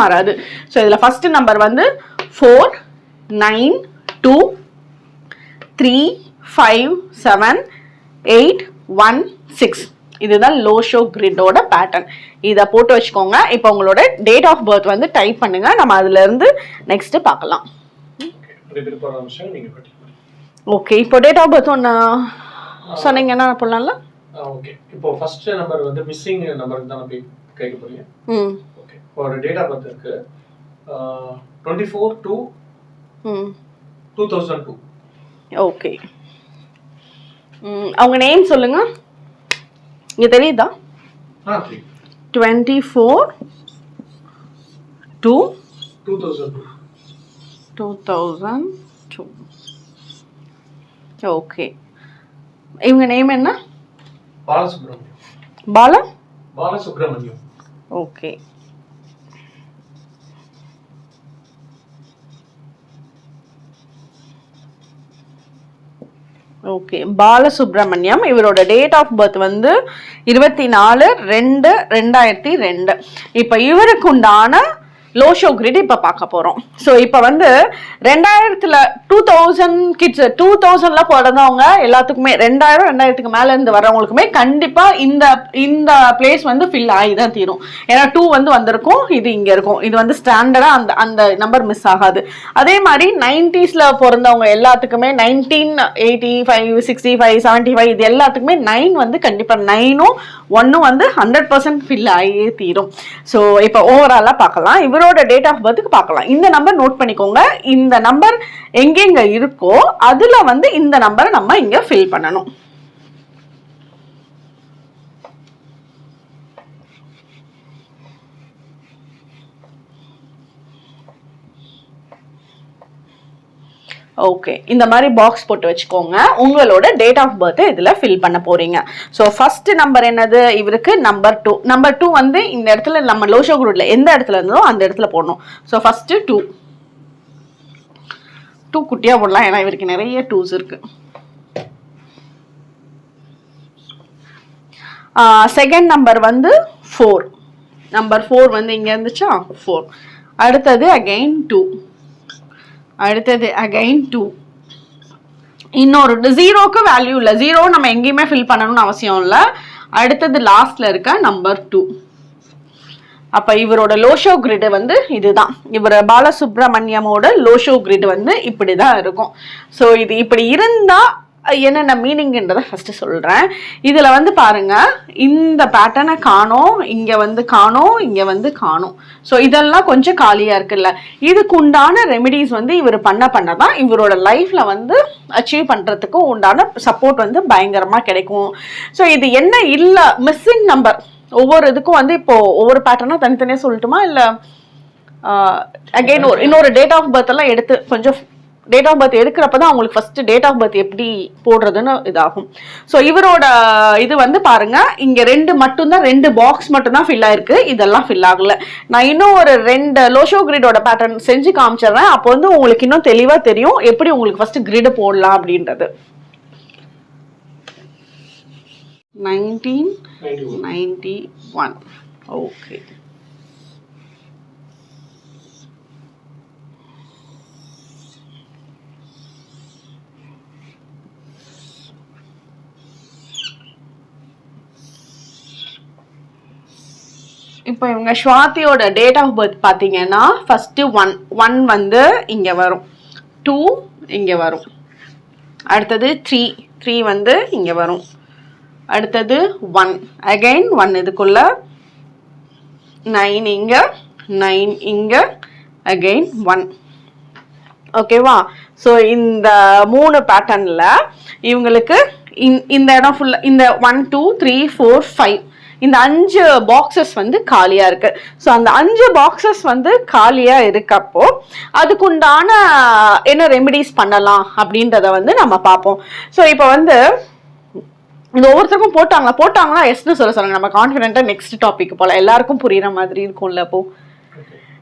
மாறாது. ஸோ இதில் first number வந்து four nine two three five seven eight one six இதுதான் லோ ஷோ கிரிட்டோட பேட்டர்ன் இதை போட்டு வச்சுக்கோங்க. இப்போ உங்களோட டேட் ஆஃப் பர்த் வந்து டைப் பண்ணுங்க. நம்ம அதுல இருந்து நெக்ஸ்ட் பார்க்கலாம். ஓகே இப்போ டேட் ஆஃப் பர்த் ஒன்று சொன்னீங்கன்னா போடலாம்ல ஓகே இப்போ ஃபர்ஸ்ட் நம்பர் வந்து மிஸ்ஸிங் நம்பருக்கு தான் கேட்க போறீங்க. ம். ஓகே ஒரு டேட் ஆஃப் பர்த் இருக்கு. Twenty four two two thousand two okay அவங்க நேம் சொல்லுங்க. இங்கே தெரியுதா? Twenty four two two thousand two two thousand two okay இவங்க நேம் என்ன? பாலசுப்ரமணியம். பாலா பாலசுப்ரமணியம். Okay okay. பாலசுப்ரமணியம் இவரோட டேட் ஆஃப் பர்த் வந்து இருபத்தி நாலு ரெண்டு ரெண்டாயிரத்தி ரெண்டு. இப்போ இவருக்கு உண்டான லோ ஷோ கிரிட் இப்போ பார்க்க போகிறோம் ஸோ இப்போ வந்து ரெண்டாயிரத்தில் டூ தௌசண்ட் கிட்ஸ் டூ தௌசண்ட்ல பிறந்தவங்க எல்லாத்துக்குமே ரெண்டாயிரம் ரெண்டாயிரத்துக்கு மேலேருந்து இருந்து கண்டிப்பாக இந்த இந்த பிளேஸ் வந்து ஃபில் ஆகி தான் தீரும். ஏன்னா டூ வந்து வந்திருக்கும் இது இங்கே இருக்கும். இது வந்து ஸ்டாண்டர்டாக அந்த அந்த நம்பர் மிஸ் ஆகாது. அதே மாதிரி நைன்டிஸில் பிறந்தவங்க எல்லாத்துக்குமே nineteen eighty five sixty five seventy five இது எல்லாத்துக்குமே நைன் வந்து கண்டிப்பாக நைனும் ஒன்றும் வந்து ஹண்ட்ரட் பர்சன்ட் ஃபில் ஆகியே தீரும். ஸோ இப்போ ஓவராலாக பார்க்கலாம். இவரோட டேட் ஆஃப் பர்த்துக்கு பார்க்கலாம். இந்த நம்பர் நோட் பண்ணிக்கோங்க. இந்த நம்பர் எங்கெங்க இருக்கோ அதில் வந்து இந்த நம்பரை நம்ம இங்கே ஃபில் பண்ணணும். ஓகே இந்த மாதிரி பாக்ஸ் போட்டு வச்சுக்கோங்க. உங்களோட டேட் ஆஃப் பர்த்தை இதில் ஃபில் பண்ண போகிறீங்க ஸோ ஃபர்ஸ்ட் நம்பர் என்னது? இவருக்கு நம்பர் டூ நம்பர் டூ வந்து இந்த இடத்துல நம்ம லோஷோ குரூட்டில் எந்த இடத்துல இருந்ததோ அந்த இடத்துல போடணும். ஸோ ஃபஸ்ட்டு டூ டூ குட்டியாக போடலாம். ஏன்னா இவருக்கு நிறைய டூஸ் இருக்கு. செகண்ட் நம்பர் வந்து ஃபோர் நம்பர் ஃபோர் வந்து இங்கே இருந்துச்சா? ஃபோர் அடுத்தது அகைன் டூ அடுத்தது அகைன் டூ இன்னொரு ஜீரோக்கு வேல்யூ இல்லை. ஜீரோ நம்ம எங்கேயுமே ஃபில் பண்ணணும்னு அவசியம் இல்லை. அடுத்தது லாஸ்ட்ல இருக்க நம்பர் டூ அப்ப இவரோட லோஷோ கிரிட் வந்து இதுதான். இவர் பாலசுப்ரமணியமோட லோஷோ கிரிட் வந்து இப்படிதான் இருக்கும். ஸோ இது இப்படி இருந்தா என்னென்ன மீனிங்ன்றதை ஃபஸ்ட்டு சொல்கிறேன் இதில் வந்து பாருங்கள் இந்த பேட்டர்னை காணோம் இங்கே வந்து காணோம் இங்கே வந்து காணோம். ஸோ இதெல்லாம் கொஞ்சம் காலியாக இருக்குல்ல. இதுக்கு உண்டான ரெமிடிஸ் வந்து இவர் பண்ண பண்ண தான் இவரோட லைஃப்பில் வந்து அச்சீவ் பண்ணுறதுக்கு உண்டான சப்போர்ட் வந்து பயங்கரமாக கிடைக்கும். ஸோ இது என்ன இல்லை மிஸ்ஸிங் நம்பர் ஒவ்வொரு இதுக்கும் வந்து இப்போது ஒவ்வொரு பேட்டர்னாக தனித்தனியாக சொல்லட்டுமா? இல்லை அகைன் ஒரு இன்னொரு டேட் ஆஃப் பர்த் எல்லாம் எடுத்து கொஞ்சம் டேட் ஆஃப் பர்த் எடுக்கிறப்ப தான் அவங்களுக்கு ஃபர்ஸ்ட் டேட் ஆஃப் பர்த் எப்படி போடுறதுன்னு இதாகும். ஸோ இவரோட இது வந்து பாருங்க இங்க ரெண்டு மட்டும்தான் ரெண்டு பாக்ஸ் மட்டும்தான் ஃபில் ஆயிருக்கு. இதெல்லாம் ஃபில் ஆகல. நான் இன்னும் ஒரு ரெண்டு லோஷோ கிரிடோட பேட்டர்ன் செஞ்சு காமிச்சிடுறேன். அப்போ வந்து உங்களுக்கு இன்னும் தெளிவா தெரியும் எப்படி உங்களுக்கு ஃபர்ஸ்ட் கிரிடு போடலாம் அப்படின்றது. நைன்டீன் நைன்டி ஒன் ஓகே இப்போ இவங்க ஸ்வாதியோட டேட் ஆஃப் பர்த் பார்த்தீங்கன்னா ஃபஸ்ட்டு ஒன் ஒன் வந்து இங்கே வரும். டூ இங்கே வரும். அடுத்தது த்ரீ த்ரீ வந்து இங்கே வரும். அடுத்தது ஒன் அகைன் ஒன் இதுக்குள்ள. நைன் இங்கே நைன் இங்கே. அகைன் ஒன் ஓகேவா ஸோ இந்த மூணு பேட்டர்னில் இவங்களுக்கு இந்த இடம் ஃபுல்லாக இந்த one two three four five இந்த அஞ்சு பாக்ஸஸ் வந்து காலியாக இருக்கு. ஸோ அந்த அஞ்சு பாக்ஸஸ் வந்து காலியாக இருக்கப்போ அதுக்குண்டான என்ன ரெமிடிஸ் பண்ணலாம் அப்படின்றத வந்து நம்ம பார்ப்போம். ஸோ இப்போ வந்து இது ஒவ்வொருத்தருக்கும் போட்டாங்களா? போட்டாங்களா? எஸ்னு சொல்ல சொல்லுங்க. நம்ம கான்ஃபிடென்ட்டாக நெக்ஸ்ட் டாபிக் போல எல்லாருக்கும் புரியுற மாதிரி இருக்கும்ல அப்போ.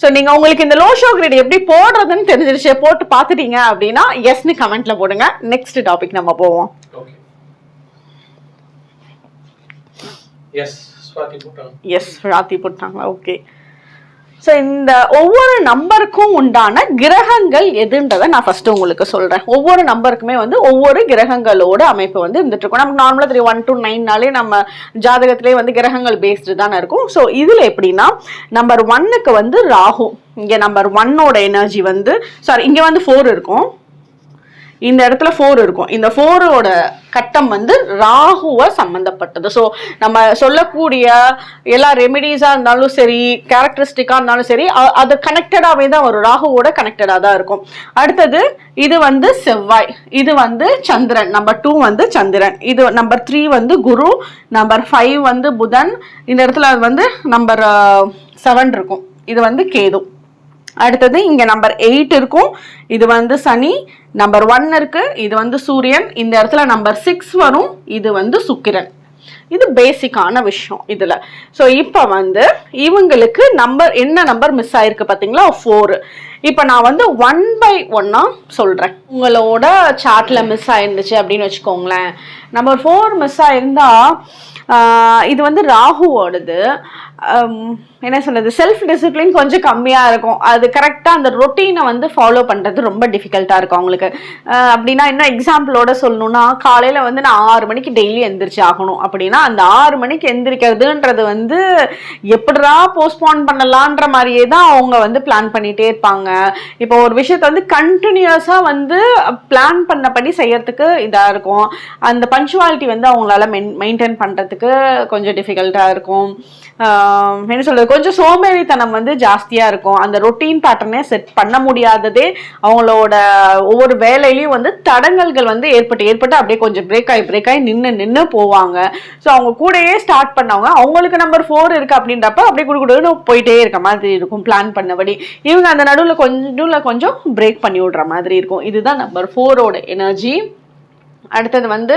ஸோ நீங்க உங்களுக்கு இந்த லோ ஷோ கிரேட் எப்படி போடுறதுன்னு தெரிஞ்சிருச்சு போட்டு பார்த்துட்டீங்க அப்படின்னா எஸ்னு கமெண்ட்ல போடுங்க. நெக்ஸ்ட் டாபிக் நம்ம போவோம் ஓகே எஸ் எஸ் ராத்தி போட்டாங்களா ஓகே ஸோ இந்த ஒவ்வொரு நம்பருக்கும் உண்டான கிரகங்கள் எதுன்றதை நான் ஃபர்ஸ்ட் உங்களுக்கு சொல்றேன். ஒவ்வொரு நம்பருக்குமே வந்து ஒவ்வொரு கிரகங்களோட அமைப்பு வந்து இருந்துட்டு இருக்கும் நமக்கு நார்மலாக தெரியும் ஒன் டு நைன்னாலே நம்ம ஜாதகத்திலே வந்து கிரகங்கள் பேஸ்டு தானே இருக்கும். ஸோ இதில் எப்படின்னா நம்பர் ஒன்னுக்கு வந்து ராகு. இங்கே நம்பர் ஒன்னோட எனர்ஜி வந்து சாரி இங்கே வந்து ஃபோர் இருக்கும். இந்த இடத்துல ஃபோர் இருக்கும். இந்த ஃபோரோட கட்டம் வந்து ராகுவை சம்மந்தப்பட்டது ஸோ நம்ம சொல்லக்கூடிய எல்லா ரெமிடிஸாக இருந்தாலும் சரி கேரக்டரிஸ்டிக்காக இருந்தாலும் சரி அது கனெக்டடாகவே தான் வரும். ராகுவோட கனெக்டடாக தான் இருக்கும். அடுத்தது இது வந்து செவ்வாய். இது வந்து சந்திரன். நம்பர் டூ வந்து சந்திரன். இது நம்பர் த்ரீ வந்து குரு. நம்பர் ஃபைவ் வந்து புதன். இந்த இடத்துல வந்து நம்பர் செவன் இருக்கும். இது வந்து கேது. அடுத்தது இங்க நம்பர் எயிட் இருக்கும். இது வந்து சனி நம்பர் ஒன் இருக்கு. இது வந்து சூரியன். இந்த இடத்துல நம்பர் சிக்ஸ் வரும். இது வந்து சுக்கிரன். இது பேசிக்கான விஷயம் இதுல. ஸோ இப்போ வந்து இவங்களுக்கு நம்பர் என்ன நம்பர் மிஸ் ஆயிருக்கு பாத்தீங்களா? ஃபோர் இப்போ நான் வந்து ஒன் பை ஒன்னா சொல்றேன். உங்களோட சார்ட்டில் மிஸ் ஆயிருந்துச்சு அப்படின்னு வச்சுக்கோங்களேன். நம்பர் ஃபோர் மிஸ் ஆயிருந்தா இது வந்து ராகுவோடது. என்ன சொல்றது செல்ஃப் டிசிப்ளின் கொஞ்சம் கம்மியாக இருக்கும். அது கரெக்டாக அந்த ரொட்டீனை வந்து ஃபாலோ பண்ணுறது ரொம்ப டிஃபிகல்ட்டாக இருக்கும் அவங்களுக்கு. அப்படின்னா இன்னும் எக்ஸாம்பிளோட சொல்லணும்னா காலையில் வந்து நான் ஆறு மணிக்கு டெய்லி எந்திரிச்சு ஆகணும். அப்படின்னா அந்த ஆறு மணிக்கு எந்திரிக்கிறதுன்றது வந்து எப்படிடா போஸ்ட்போன் பண்ணலான்ற மாதிரியே தான் அவங்க வந்து பிளான் பண்ணிகிட்டே இருப்பாங்க. இப்போ ஒரு விஷயத்தை வந்து கண்டினியூஸாக வந்து பிளான் பண்ணபடி செய்யறதுக்கு இதாக இருக்கும். அந்த பஞ்சுவாலிட்டி வந்து அவங்களால மெயின்டைன் பண்ணுறதுக்கு கொஞ்சம் டிஃபிகல்ட்டாக இருக்கும். என்ன சொல்றது கொஞ்சம் சோம்பேறித்தனம் வந்து ஜாஸ்தியா இருக்கும். அந்த ரொட்டீன் பேட்டர்னே செட் பண்ண முடியாததே அவங்களோட ஒவ்வொரு வேலையிலையும் வந்து தடங்கல்கள் வந்து ஏற்பட்டு ஏற்பட்டு அப்படியே கொஞ்சம் பிரேக் ஆகி பிரேக் ஆகி நின்று நின்று போவாங்க. ஸோ அவங்க கூடயே ஸ்டார்ட் பண்ணவங்க அவங்களுக்கு நம்பர் ஃபோர் இருக்கு அப்படின்றப்ப அப்படியே கொடுக்கணும் போயிட்டே இருக்க மாதிரி இருக்கும் பிளான் பண்ணபடி. இவங்க அந்த நடுவில் கொஞ்சம் கொஞ்சம் பிரேக் பண்ணி விடுற மாதிரி இருக்கும். இதுதான் நம்பர் ஃபோரோட எனர்ஜி அடுத்தது வந்து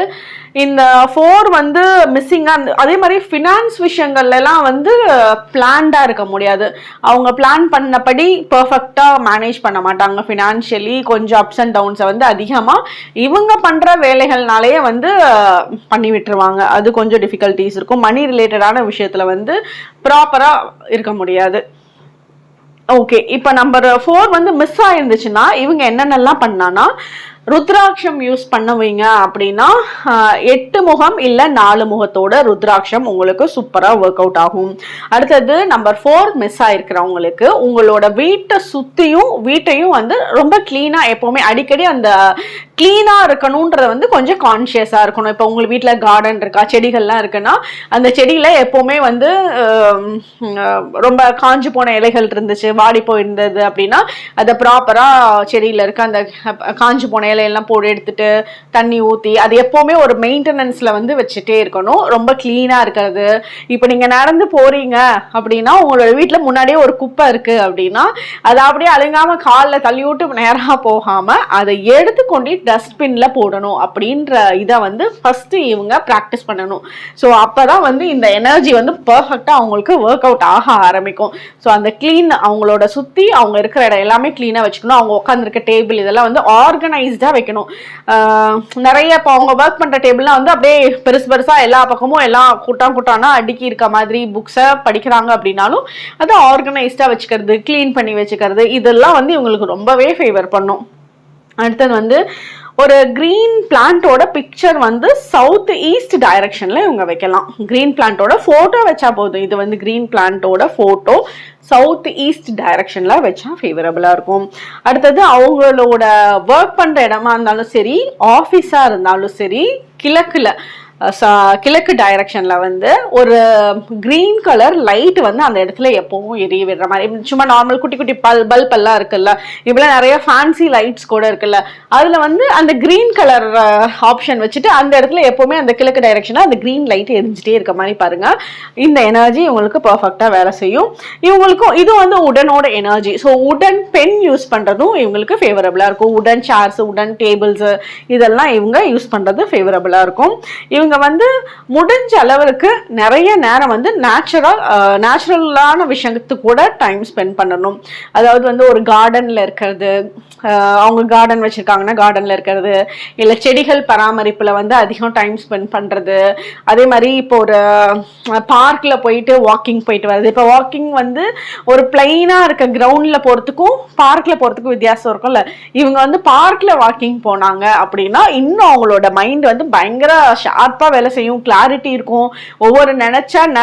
இந்த ஃபோர் வந்து மிஸ்ஸிங்காக அதே மாதிரி ஃபினான்ஸ் விஷயங்கள்லாம் வந்து பிளான்டாக இருக்க முடியாது. அவங்க பிளான் பண்ணபடி பர்ஃபெக்டாக மேனேஜ் பண்ண மாட்டாங்க. ஃபினான்ஷியலி கொஞ்சம் அப்ஸ் அண்ட் டவுன்ஸை வந்து அதிகமாக இவங்க பண்ணுற வேலைகள்னாலேயே வந்து பண்ணி விட்டுருவாங்க. அது கொஞ்சம் டிஃபிகல்ட்டிஸ் இருக்கும். மணி ரிலேட்டடான விஷயத்தில் வந்து ப்ராப்பராக இருக்க முடியாது. ஓகே இப்போ நம்பர் ஃபோர் வந்து மிஸ் ஆயிருந்துச்சுன்னா இவங்க என்னென்னலாம் பண்ணான்னா ருத்ராட்சம் யூஸ் பண்ணுவீங்க அப்படின்னா எட்டு முகம் இல்லை நாலு முகத்தோட ருத்ராட்சம் உங்களுக்கு சூப்பராக ஒர்க் அவுட் ஆகும். அடுத்தது நம்பர் ஃபோர் மிஸ் ஆயிருக்கிறவங்களுக்கு உங்களோட வீட்டை சுற்றியும் வீட்டையும் வந்து ரொம்ப க்ளீனாக எப்போவுமே அடிக்கடி அந்த க்ளீனாக இருக்கணுன்றத வந்து கொஞ்சம் கான்ஷியஸாக இருக்கணும். இப்போ உங்கள் வீட்டில் கார்டன் இருக்கா செடிகள்லாம் இருக்குன்னா அந்த செடியில் எப்போவுமே வந்து ரொம்ப காஞ்சு போன இலைகள் இருந்துச்சு வாடி போயிருந்தது அப்படின்னா அதை ப்ராப்பராக செடியில் இருக்க அந்த காஞ்சு போன இலையெல்லாம் போட்டு எடுத்துட்டு தண்ணி ஊற்றி அது எப்போவுமே ஒரு மெயின்டெனன்ஸில் வந்து வச்சுட்டே இருக்கணும். ரொம்ப க்ளீனாக இருக்கிறது. இப்போ நீங்கள் நடந்து போகிறீங்க அப்படின்னா உங்களோட வீட்டில் முன்னாடியே ஒரு குப்பை இருக்குது அப்படின்னா அதை அப்படியே அழுங்காமல் காலில் தள்ளி விட்டு நேராக போகாமல் அதை எடுத்து கொண்டு டஸ்ட்பினில் போடணும் அப்படின்ற இதை வந்து ஃபஸ்ட்டு இவங்க ப்ராக்டிஸ் பண்ணணும். ஸோ அப்போ தான் வந்து இந்த எனர்ஜி வந்து பர்ஃபெக்டாக அவங்களுக்கு ஒர்க் அவுட் ஆக ஆரம்பிக்கும். ஸோ அந்த க்ளீன் அவங்களோட சுற்றி அவங்க இருக்கிற இடம் எல்லாமே க்ளீனாக வச்சுக்கணும். அவங்க உட்காந்துருக்க டேபிள் இதெல்லாம் வந்து ஆர்கனைஸ்டாக வைக்கணும். நிறைய இப்போ அவங்க ஒர்க் பண்ணுற டேபிள்லாம் வந்து அப்படியே பெருசு பெருசாக எல்லா பக்கமும் எல்லாம் கூட்டம் கூட்டம்னா அடுக்கி இருக்க மாதிரி புக்ஸை படிக்கிறாங்க அப்படின்னாலும் அதை ஆர்கனைஸ்டாக வச்சுக்கிறது க்ளீன் பண்ணி வச்சுக்கிறது இதெல்லாம் வந்து இவங்களுக்கு ரொம்பவே ஃபேவர் பண்ணும். அடுத்தது வந்து ஒரு க்ரீன் பிளான்ட்டோட பிக்சர் வந்து சவுத் ஈஸ்ட் டைரக்ஷனில் இவங்க வைக்கலாம். க்ரீன் பிளான்ட்டோட ஃபோட்டோ வச்சா போதும். இது வந்து க்ரீன் பிளான்ட்டோட ஃபோட்டோ சவுத் ஈஸ்ட் டைரக்ஷனில் வச்சா ஃபேவரபுளாக இருக்கும். அடுத்தது அவங்களோட ஒர்க் பண்ணுற இடமா இருந்தாலும் சரி ஆஃபீஸாக இருந்தாலும் சரி கிழக்குல கிழக்கு டைரக்ஷனில் வந்து ஒரு க்ரீன் கலர் லைட் வந்து அந்த இடத்துல எப்பவும் எரிய விடுற மாதிரி. சும்மா நார்மல் குட்டி குட்டி பல் பல்ப் எல்லாம் இருக்குல்ல. இப்பெல்லாம் நிறைய ஃபேன்சி லைட்ஸ் கூட இருக்குல்ல. அதில் வந்து அந்த க்ரீன் கலர் ஆப்ஷன் வச்சுட்டு அந்த இடத்துல எப்போவுமே அந்த கிழக்கு டைரக்ஷனா அந்த க்ரீன் லைட் எரிஞ்சிட்டே இருக்க மாதிரி பாருங்கள் இந்த எனர்ஜி இவங்களுக்கு பர்ஃபெக்டாக வேலை செய்யும். இவங்களுக்கும் இது வந்து உடனோட எனர்ஜி ஸோ உடன் பென் யூஸ் பண்ணுறதும் இவங்களுக்கு ஃபேவரபுளாக இருக்கும். உடன் சேர்ஸ் உடன் டேபிள்ஸு இதெல்லாம் இவங்க யூஸ் பண்ணுறது ஃபேவரபுளாக இருக்கும். இவங்க இவங்க வந்து முடிஞ்ச அளவுக்கு நிறைய நேரம் வந்து நேச்சுரல் நேச்சுரலான விஷயத்துக்கு கூட டைம் ஸ்பெண்ட் பண்ணணும். அதாவது வந்து ஒரு கார்டனில் இருக்கிறது அவங்க கார்டன் வச்சுருக்காங்கன்னா கார்டனில் இருக்கிறது இல்லை செடிகள் பராமரிப்பில் வந்து அதிகம் டைம் ஸ்பெண்ட் பண்ணுறது அதே மாதிரி இப்போ ஒரு பார்க்கில் போயிட்டு வாக்கிங் போயிட்டு வர்றது. இப்போ வாக்கிங் வந்து ஒரு பிளெயினாக இருக்க கிரவுண்டில் போகிறதுக்கும் பார்க்கில் போகிறதுக்கும் வித்தியாசம் இருக்கும்ல. இவங்க வந்து பார்க்கில் வாக்கிங் போனாங்க அப்படின்னா இன்னும் அவங்களோட மைண்ட் வந்து பயங்கர ஷார்ப்பாக வேலை செய்யும் கிளாரிட்டி இருக்கும். ஒவ்வொரு நினச்ச ந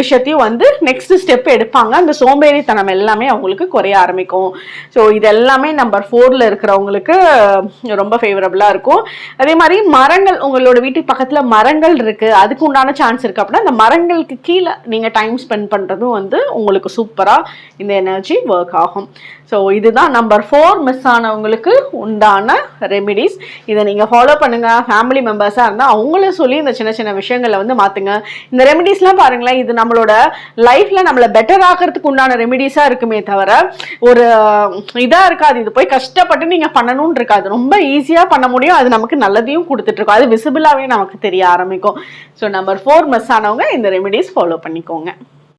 விஷயத்தையும் வந்து நெக்ஸ்ட் ஸ்டெப் எடுப்பாங்க. அந்த சோம்பேறித்தனம் எல்லாமே அவங்களுக்கு குறைய ஆரம்பிக்கும். ஸோ இது எல்லாமே நம்பர் ஃபோரில் இருக்கிறவங்களுக்கு ரொம்ப ஃபேவரபுளாக இருக்கும். அதே மாதிரி மரங்கள் உங்களோட வீட்டுக்கு பக்கத்தில் மரங்கள் இருக்குது அதுக்கு உண்டான சான்ஸ் இருக்குது அப்படின்னா அந்த மரங்களுக்கு கீழே நீங்கள் டைம் ஸ்பெண்ட் பண்ணுறதும் வந்து உங்களுக்கு சூப்பராக இந்த எனர்ஜி ஒர்க் ஆகும். ஸோ இதுதான் நம்பர் ஃபோர் மிஸ் ஆனவங்களுக்கு உண்டான ரெமிடிஸ் இதை நீங்கள் ஃபாலோ பண்ணுங்கள் ஃபேமிலி மெம்பர்ஸாக இருந்தால் அவங்களும் சொல்லி இந்த சின்ன சின்ன விஷயங்களை வந்து மாற்றுங்க இந்த ரெமிடிஸ்லாம் பாருங்களேன் இது நம்மளோட லைஃப்பில் நம்மளை பெட்டர் ஆகிறதுக்கு உண்டான ரெமிடிஸாக இருக்குமே தவிர ஒரு இதாக இருக்காது. இது போய் கஷ்டப்பட்டு நீங்கள் பண்ணணும்னு இருக்காது. ரொம்ப ஈஸியாக பண்ண முடியும். அது நமக்கு நல்லதையும் கொடுத்துட்ருக்கோம் அது விசிபிளாகவே நமக்கு தெரிய ஆரம்பிக்கும். ஸோ நம்பர் ஃபோர் மிஸ் ஆனவங்க இந்த ரெமிடிஸ் ஃபாலோ பண்ணிக்கோங்க.